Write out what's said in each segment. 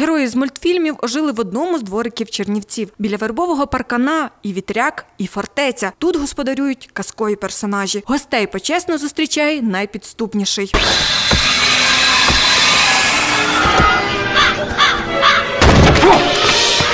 Герої з мультфільмів ожили в одному з двориків Чернівців. Біля вербового паркана і вітряк, і фортеця. Тут господарюють казкові персонажі. Гостей почесно зустрічає найпідступніший.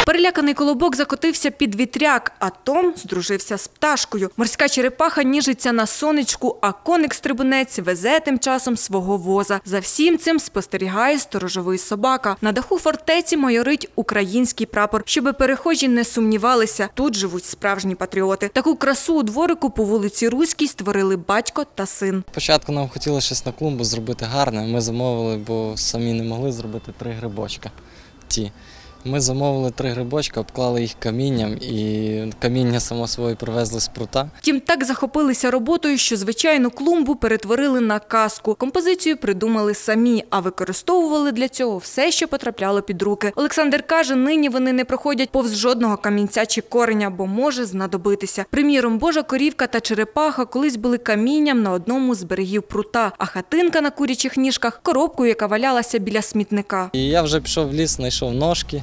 Переляканий колобок закотився під вітряк, а Том здружився з пташкою. Морська черепаха ніжиться на сонечку, а коник-стрибунець везе тим часом свого воза. За всім цим спостерігає сторожовий собака. На даху фортеці майорить український прапор, щоби перехожі не сумнівалися. Тут живуть справжні патріоти. Таку красу у дворику по вулиці Руській створили батько та син. Спочатку нам хотілося щось на клумбу зробити гарне. Ми замовили, бо самі не могли зробити три грибочка. Ті. Ми замовили три грибочка, обклали їх камінням, і каміння само собою привезли з прута. Втім, так захопилися роботою, що звичайну клумбу перетворили на казку. Композицію придумали самі, а використовували для цього все, що потрапляло під руки. Олександр каже, нині вони не проходять повз жодного камінця чи кореня, бо може знадобитися. Приміром, божа корівка та черепаха колись були камінням на одному з берегів прута, а хатинка на курячих ніжках коробкою, яка валялася біля смітника. І я вже пішов в ліс, знайшов ножки,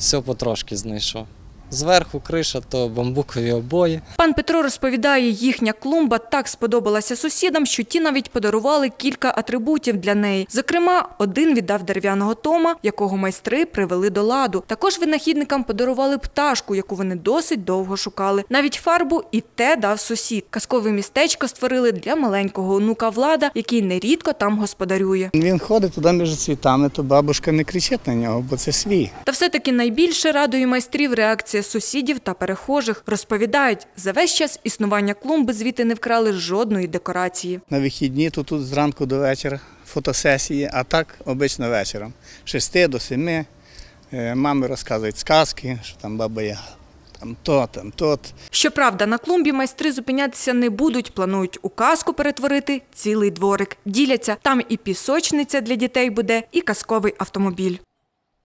все потрошки знайшов. Зверху криша, то бамбукові обої. Пан Петро розповідає, їхня клумба так сподобалася сусідам, що ті навіть подарували кілька атрибутів для неї. Зокрема, один віддав дерев'яного тома, якого майстри привели до ладу. Також винахідникам подарували пташку, яку вони досить довго шукали. Навіть фарбу і те дав сусід. Казкове містечко створили для маленького онука Влада, який нерідко там господарює. Він ходить туди між цвітами, то бабушка не кричить на нього, бо це свій. Та все-таки найбільше радує майстрів реакція сусідів та перехожих. Розповідають, за весь час існування клумби звідти не вкрали жодної декорації. На вихідні то тут зранку до вечора фотосесії, а так обично вечором. З 6 до 7 е, мами розказують сказки, що там баба Яга, там то, там тот. Щоправда, на клумбі майстри зупинятися не будуть. Планують у казку перетворити цілий дворик. Діляться там і пісочниця для дітей буде, і казковий автомобіль.